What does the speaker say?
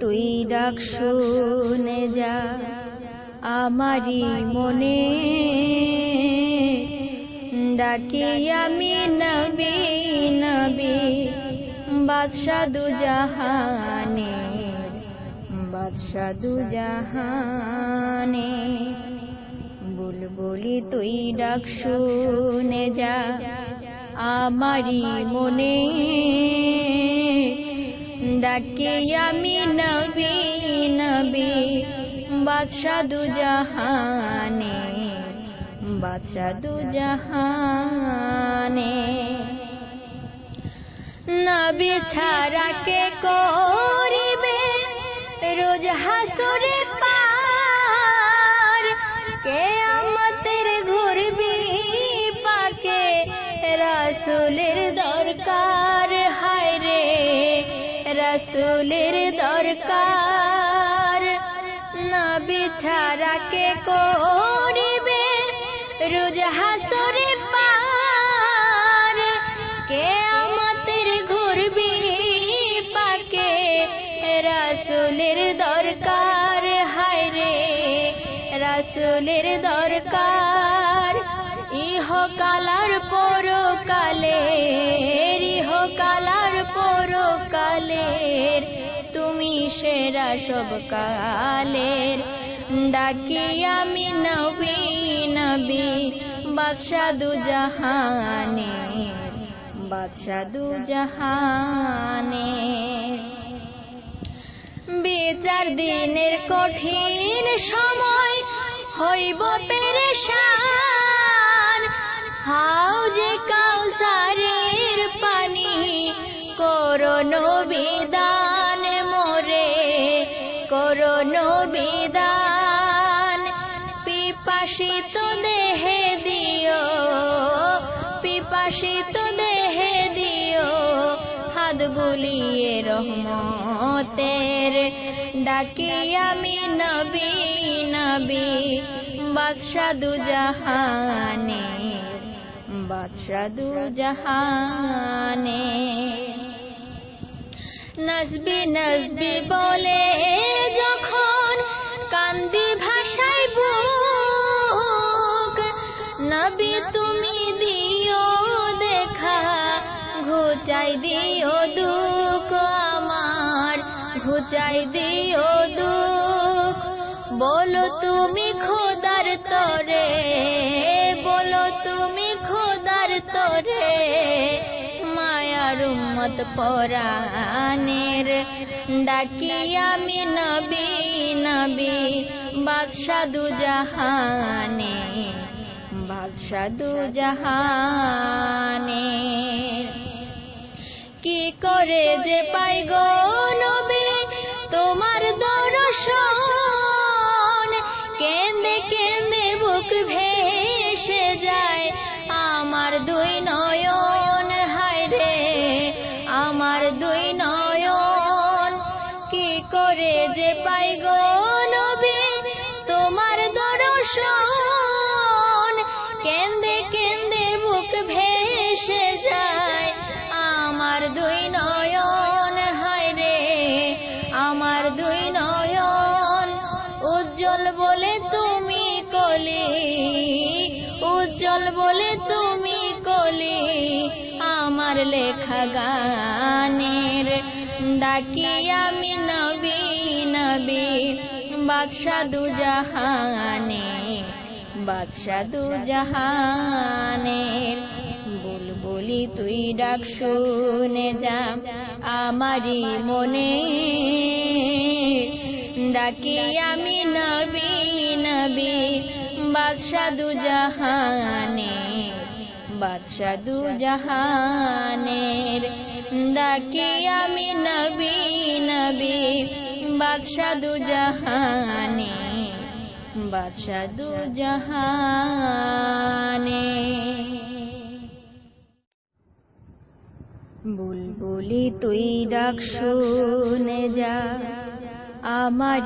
তুই ডাক শুনে যা। আমারই মনে ডাকি আমি নবী নবী। বাদশা দু জাহানে বাদশা দু জাহানে বুলবুলি তুই ডাক শুনে যা। আমারই মনে ডাকে আমি নবী নবী বাদশা দু জাহানে বাদশা দু জাহানে। নবী ছাড়া কে করিবে? রোজ হাসরে পার। কে আমাদের ঘুরবি পাকে, রাসুলের দরকার রাসুলের দরকার। নবী ছাড়া কে করিবে? রোজ হাসরে পার কে আমাদের ঘুরবি পাকে? রাসুলের দরকার, হায় রে। রাসুলের দরকার ইহ কালার পরকালের ইহ কালার পরকালের তুমি সেরা সব কালের। ডাকি আমি নবী নবী বাদশা দু জাহানে বাদশা দু জাহানে বিচার দিনের কঠিন সময় হইব পেরেশান করোনো বিদান পিপাসিত দেহে দিও, পিপাসিত দেহে দিও হাত বুলিয়ে রহমতের। ডাকি আমি নবী নবী বাদশা দু জাহানে বাদশা দু জাহানে। নজবি নজবি বলে ঘুচাই দিও দুঃখ আমার, ঘুচাই দিও দুঃখ। বলো তুমি খোদার তরে, বলো তুমি খোদার তরে, মায়ার উম্মত পরাণের ডাকি আমি নবী নবী বাদশা দু জাহানে বাদশা দু জাহানে। করে যে পাই গো নবী, তোমার দর্শন কেন্দে কেন্দে বুক ভেসে যায়। আমার দুই নয়ন, হায় রে, আমার দুই নয়ন, কি করে যে পাই গো নবী, তোমার দর্শন বলে তুমি কলি আমার লেখা গানের ডাকি আমি নবী নবী বাদশা দু জাহানে বাদশা দু জাহানের বুলবুলি তুই ডাক শুনে যা আমারই মনে। ডাকি আমি নবী নবী বাদশা দু জাহানে বাদশা দু জাহানের। ডাকি আমি নবী নবী বাদশা দু জাহানে বাদশা দু জাহানে। বুলবুলি তুই ডাক শুনে যা, আমার